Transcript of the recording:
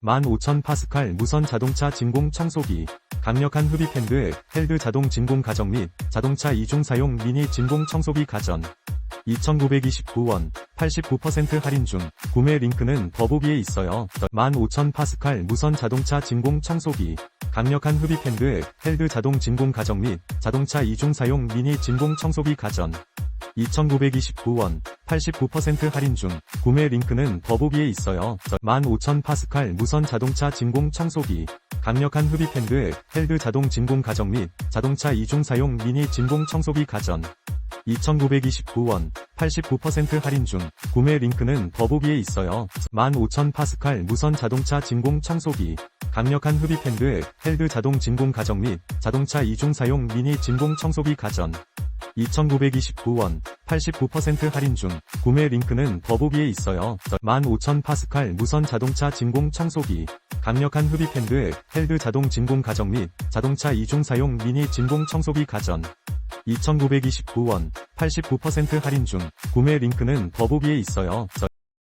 15,000 파스칼 무선 자동차 진공 청소기, 강력한 흡입 핸드, 헬드 자동 진공 가정 및 자동차 이중 사용 미니 진공 청소기 가전. 2,929원, 89% 할인 중, 구매 링크는 더보기에 있어요. 15,000 파스칼 무선 자동차 진공 청소기, 강력한 흡입 핸드, 헬드 자동 진공 가정 및 자동차 이중 사용 미니 진공 청소기 가전. 2,929원, 89% 할인 중, 구매 링크는 더보기에 있어요. 15,000 파스칼 무선 자동차 진공 청소기, 강력한 흡입 핸드, 헬드 자동 진공 가정 및 자동차 이중 사용 미니 진공 청소기 가전. 2,929원, 89% 할인 중, 구매 링크는 더보기에 있어요. 15,000 파스칼 무선 자동차 진공 청소기, 강력한 흡입 핸드, 헬드 자동 진공 가정 및 자동차 이중 사용 미니 진공 청소기 가전. 2,929원, 89% 할인 중, 구매 링크는 더보기에 있어요. 15,000 파스칼 무선 자동차 진공 청소기, 강력한 흡입 핸드, 헬드 자동 진공 가정 및 자동차 이중 사용 미니 진공 청소기 가전. 2,929원, 89% 할인 중, 구매 링크는 더보기에 있어요.